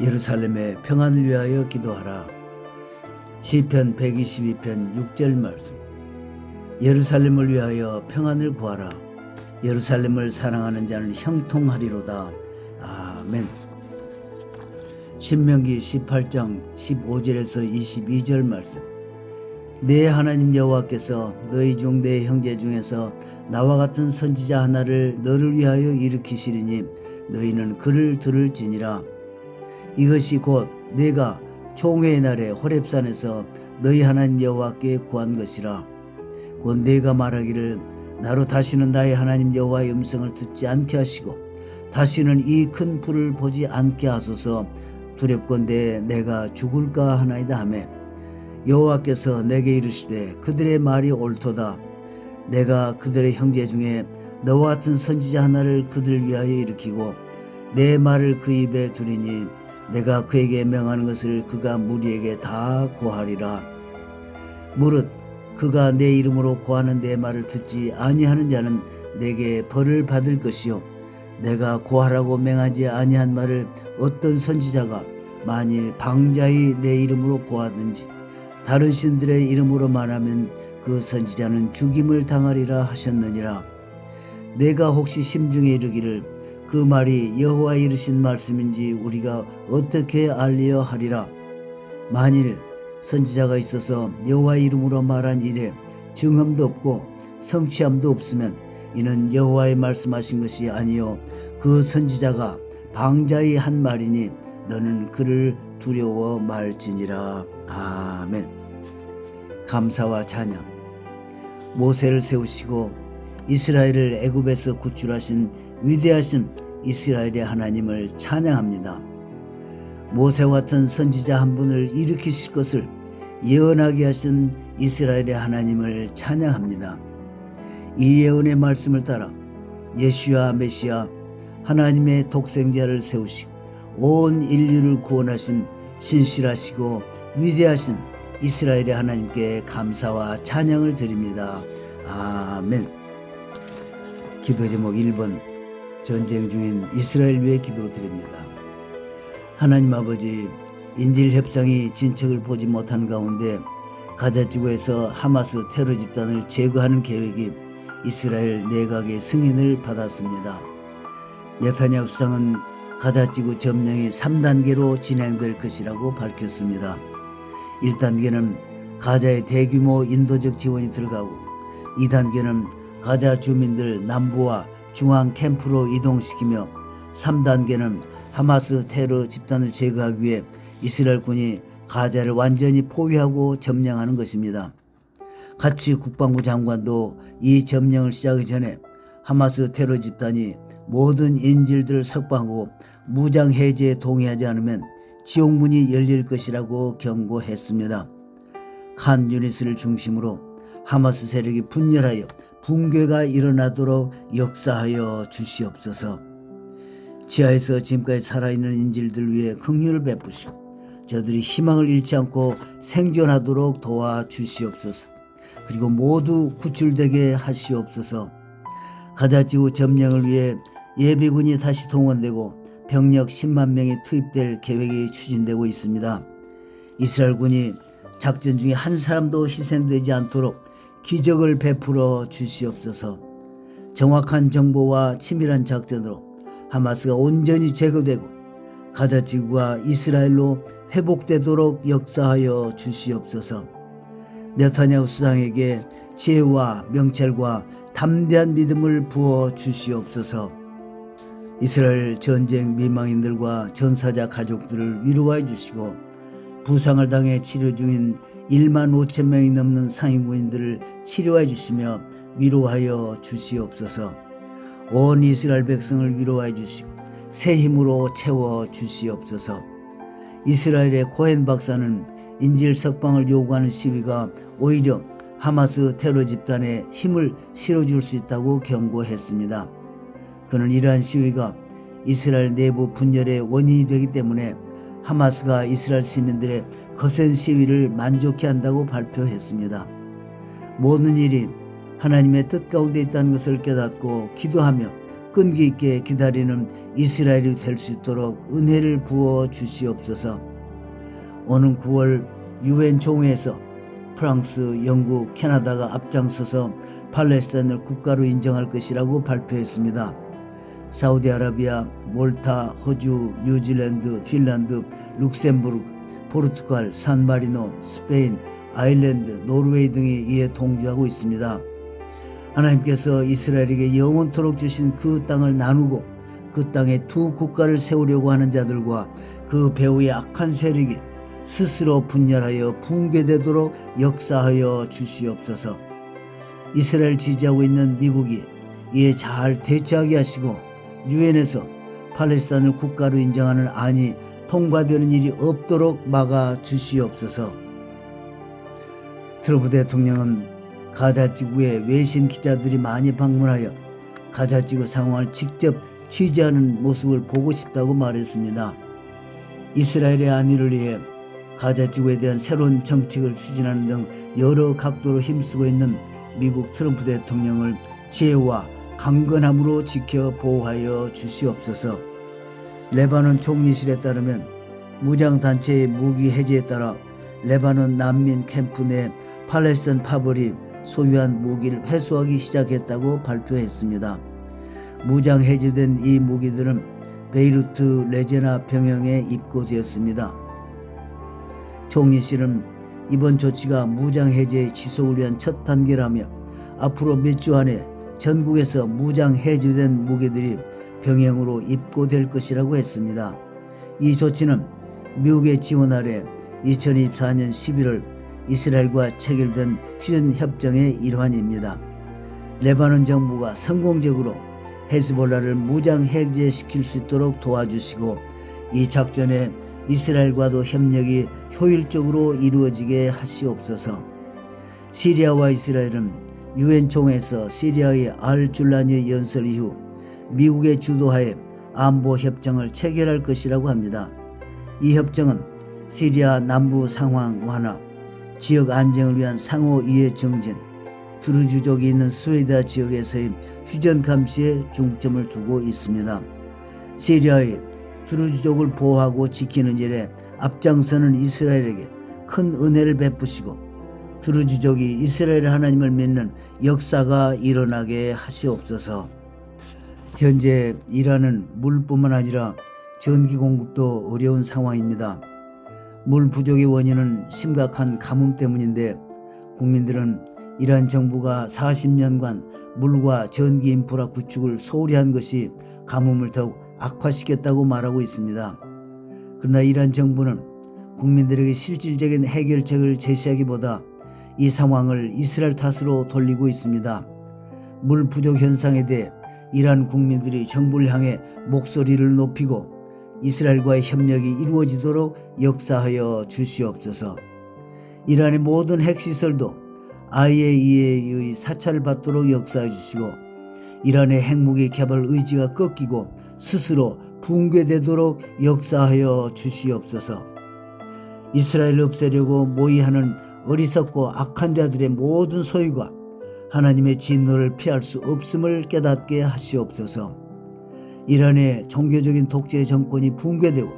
예루살렘의 평안을 위하여 기도하라. 시편 122편 6절 말씀. 예루살렘을 위하여 평안을 구하라. 예루살렘을 사랑하는 자는 형통하리로다. 아멘. 신명기 18장 15절에서 22절 말씀. 내 하나님 여호와께서 너희 중 내 형제 중에서 나와 같은 선지자 하나를 너를 위하여 일으키시리니 너희는 그를 들을지니라. 이것이 곧 내가 총회의 날에 호렙산에서 너희 하나님 여호와께 구한 것이라. 곧 내가 말하기를 나로 다시는 나의 하나님 여호와의 음성을 듣지 않게 하시고 다시는 이 큰 불을 보지 않게 하소서 두렵건대 내가 죽을까 하나이다 하매 여호와께서 내게 이르시되 그들의 말이 옳도다 내가 그들의 형제 중에 너와 같은 선지자 하나를 그들 위하여 일으키고 내 말을 그 입에 두리니 내가 그에게 명하는 것을 그가 무리에게 다 고하리라. 무릇 그가 내 이름으로 고하는 내 말을 듣지 아니하는 자는 내게 벌을 받을 것이요. 내가 고하라고 맹하지 아니한 말을 어떤 선지자가 만일 방자히 내 이름으로 고하든지 다른 신들의 이름으로 말하면 그 선지자는 죽임을 당하리라 하셨느니라. 내가 혹시 심중에 이르기를 그 말이 여호와 이르신 말씀인지 우리가 어떻게 알리어 하리라? 만일 선지자가 있어서 여호와 이름으로 말한 일에 증언도 없고 성취함도 없으면 이는 여호와의 말씀하신 것이 아니요 그 선지자가 방자히 한 말이니 너는 그를 두려워 말지니라. 아멘. 감사와 찬양. 모세를 세우시고 이스라엘을 애굽에서 구출하신 위대하신 이스라엘의 하나님을 찬양합니다. 모세와 같은 선지자 한 분을 일으키실 것을 예언하게 하신 이스라엘의 하나님을 찬양합니다. 이 예언의 말씀을 따라 예수야 메시아 하나님의 독생자를 세우시고 온 인류를 구원하신 신실하시고 위대하신 이스라엘의 하나님께 감사와 찬양을 드립니다. 아멘. 기도 제목 1번 전쟁 중인 이스라엘 위해 기도 드립니다. 하나님 아버지 인질 협상이 진척을 보지 못한 가운데 가자 지구에서 하마스 테러 집단을 제거하는 계획이 이스라엘 내각의 승인을 받았습니다. 네타냐후 수상은 가자 지구 점령이 3단계로 진행될 것이라고 밝혔습니다. 1단계는 가자의 대규모 인도적 지원이 들어가고 2단계는 가자 주민들 남부와 중앙 캠프로 이동시키며 3단계는 하마스 테러 집단을 제거하기 위해 이스라엘 군이 가자를 완전히 포위하고 점령하는 것입니다. 같이 국방부 장관도 이 점령을 시작하기 전에 하마스 테러 집단이 모든 인질들을 석방하고 무장 해제에 동의하지 않으면 지옥문이 열릴 것이라고 경고했습니다. 칸 유니스를 중심으로 하마스 세력이 분열하여 붕괴가 일어나도록 역사하여 주시옵소서. 지하에서 지금까지 살아있는 인질들 위해 긍휼을 베푸시고 저들이 희망을 잃지 않고 생존하도록 도와주시옵소서. 그리고 모두 구출되게 하시옵소서. 가자지구 점령을 위해 예비군이 다시 동원되고 병력 10만 명이 투입될 계획이 추진되고 있습니다. 이스라엘군이 작전 중에 한 사람도 희생되지 않도록 기적을 베풀어 주시옵소서. 정확한 정보와 치밀한 작전으로 하마스가 온전히 제거되고 가자 지구가 이스라엘로 회복되도록 역사하여 주시옵소서. 네타냐후 수상에게 지혜와 명철과 담대한 믿음을 부어 주시옵소서. 이스라엘 전쟁 미망인들과 전사자 가족들을 위로해 주시고 부상을 당해 치료 중인 1만 5천 명이 넘는 상인군인들을 치료해 주시며 위로하여 주시옵소서. 온 이스라엘 백성을 위로해 주시고 새 힘으로 채워 주시옵소서. 이스라엘의 코헨 박사는 인질 석방을 요구하는 시위가 오히려 하마스 테러 집단에 힘을 실어줄 수 있다고 경고했습니다. 그는 이러한 시위가 이스라엘 내부 분열의 원인이 되기 때문에 하마스가 이스라엘 시민들의 거센 시위를 만족해 한다고 발표했습니다. 모든 일이 하나님의 뜻 가운데 있다는 것을 깨닫고 기도하며 끈기 있게 기다리는 이스라엘이 될 수 있도록 은혜를 부어 주시옵소서. 오는 9월 유엔 총회에서 프랑스, 영국, 캐나다가 앞장서서 팔레스타인을 국가로 인정할 것이라고 발표했습니다. 사우디아라비아, 몰타, 호주, 뉴질랜드, 핀란드, 룩셈부르크, 포르투갈, 산마리노, 스페인, 아일랜드, 노르웨이 등이 이에 동조하고 있습니다. 하나님께서 이스라엘에게 영원토록 주신 그 땅을 나누고 그 땅에 두 국가를 세우려고 하는 자들과 그 배후의 악한 세력이 스스로 분열하여 붕괴되도록 역사하여 주시옵소서. 이스라엘 지지하고 있는 미국이 이에 잘 대처하게 하시고 유엔에서 팔레스타인을 국가로 인정하는 안이 통과되는 일이 없도록 막아 주시옵소서. 트럼프 대통령은 가자 지구에 외신 기자들이 많이 방문하여 가자 지구 상황을 직접 취재하는 모습을 보고 싶다고 말했습니다. 이스라엘의 안위를 위해 가자 지구에 대한 새로운 정책을 추진하는 등 여러 각도로 힘쓰고 있는 미국 트럼프 대통령을 지혜와 강건함으로 지켜 보호하여 주시옵소서. 레바논 총리실에 따르면 무장단체의 무기 해제에 따라 레바논 난민 캠프 내 팔레스타인 파벌이 소유한 무기를 회수하기 시작했다고 발표했습니다. 무장 해제된 이 무기들은 베이루트 레제나 병영에 입고되었습니다. 총리실은 이번 조치가 무장 해제의 지속을 위한 첫 단계라며 앞으로 몇 주 안에 전국에서 무장 해제된 무기들이 병영으로 입고될 것이라고 했습니다. 이 조치는 미국의 지원 아래 2024년 11월 이스라엘과 체결된 휴전 협정의 일환입니다. 레바논 정부가 성공적으로 헤즈볼라를 무장 해제시킬 수 있도록 도와주시고 이 작전에 이스라엘과도 협력이 효율적으로 이루어지게 하시옵소서. 시리아와 이스라엘은 유엔 총회에서 시리아의 알 줄라니 연설 이후 미국의 주도하에 안보 협정을 체결할 것이라고 합니다. 이 협정은 시리아 남부 상황 완화, 지역 안정을 위한 상호 이해 정진, 두루주족이 있는 스웨이다 지역에서의 휴전 감시에 중점을 두고 있습니다. 시리아의 두루주족을 보호하고 지키는 일에 앞장서는 이스라엘에게 큰 은혜를 베푸시고 두루주족이 이스라엘 하나님을 믿는 역사가 일어나게 하시옵소서. 현재 이란은 물뿐만 아니라 전기 공급도 어려운 상황입니다. 물 부족의 원인은 심각한 가뭄 때문인데 국민들은 이란 정부가 40년간 물과 전기 인프라 구축을 소홀히 한 것이 가뭄을 더욱 악화시켰다고 말하고 있습니다. 그러나 이란 정부는 국민들에게 실질적인 해결책을 제시하기보다 이 상황을 이스라엘 탓으로 돌리고 있습니다. 물 부족 현상에 대해 이란 국민들이 정부를 향해 목소리를 높이고 이스라엘과의 협력이 이루어지도록 역사하여 주시옵소서. 이란의 모든 핵시설도 IAEA의 사찰을 받도록 역사해 주시고 이란의 핵무기 개발 의지가 꺾이고 스스로 붕괴되도록 역사하여 주시옵소서. 이스라엘을 없애려고 모의하는 어리석고 악한 자들의 모든 소유가 하나님의 진노를 피할 수 없음을 깨닫게 하시옵소서. 이란의 종교적인 독재 정권이 붕괴되고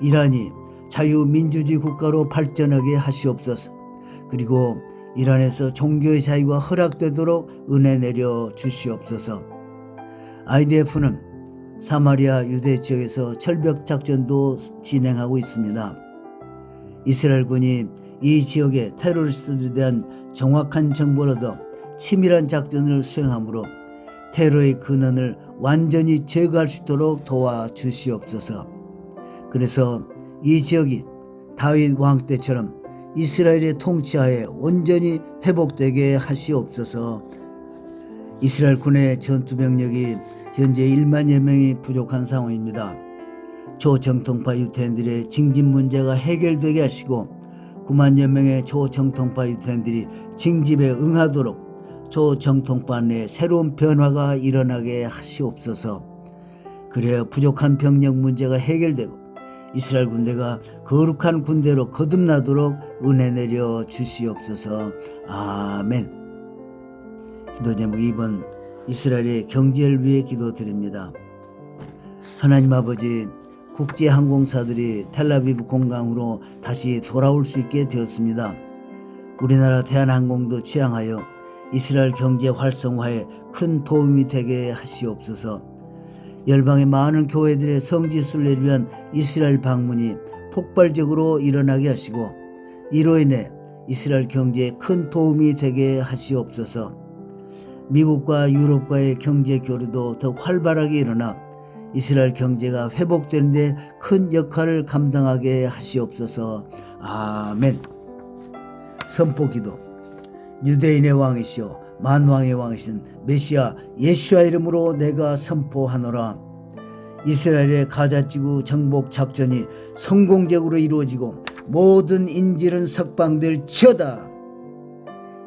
이란이 자유민주주의 국가로 발전하게 하시옵소서. 그리고 이란에서 종교의 자유가 허락되도록 은혜 내려 주시옵소서. IDF는 사마리아 유대 지역에서 철벽 작전도 진행하고 있습니다. 이스라엘군이 이 지역의 테러리스트들에 대한 정확한 정보를 얻어 치밀한 작전을 수행하므로 테러의 근원을 완전히 제거할 수 있도록 도와주시옵소서. 그래서 이 지역이 다윗 왕 때처럼 이스라엘의 통치하에 온전히 회복되게 하시옵소서. 이스라엘 군의 전투 병력이 현재 1만여 명이 부족한 상황입니다. 초정통파 유태인들의 징집 문제가 해결되게 하시고 9만여 명의 초정통파 유태인들이 징집에 응하도록 초정통파 내 새로운 변화가 일어나게 하시옵소서. 그래야 부족한 병력 문제가 해결되고 이스라엘 군대가 거룩한 군대로 거듭나도록 은혜 내려 주시옵소서. 아멘. 기도 제목 2번 이스라엘의 경제를 위해 기도드립니다. 하나님 아버지 국제 항공사들이 텔라비브 공항으로 다시 돌아올 수 있게 되었습니다. 우리나라 대한항공도 취항하여 이스라엘 경제 활성화에 큰 도움이 되게 하시옵소서. 열방의 많은 교회들의 성지 순례를 위한 이스라엘 방문이 폭발적으로 일어나게 하시고 이로 인해 이스라엘 경제에 큰 도움이 되게 하시옵소서. 미국과 유럽과의 경제 교류도 더 활발하게 일어나 이스라엘 경제가 회복되는데 큰 역할을 감당하게 하시옵소서. 아멘. 선포기도 유대인의 왕이시오 만왕의 왕이신 메시아 예수와 이름으로 내가 선포하노라. 이스라엘의 가자지구 정복 작전이 성공적으로 이루어지고 모든 인질은 석방될 치어다.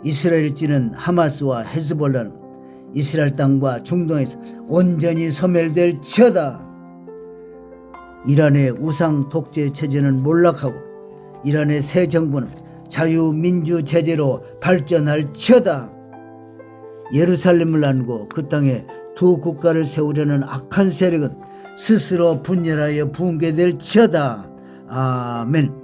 이스라엘 찌는 하마스와 헤즈볼라는 이스라엘 땅과 중동에서 온전히 소멸될 치어다. 이란의 우상 독재 체제는 몰락하고 이란의 새 정부는 자유민주 체제로 발전할 치어다. 예루살렘을 안고 그 땅에 두 국가를 세우려는 악한 세력은 스스로 분열하여 붕괴될 치어다. 아멘.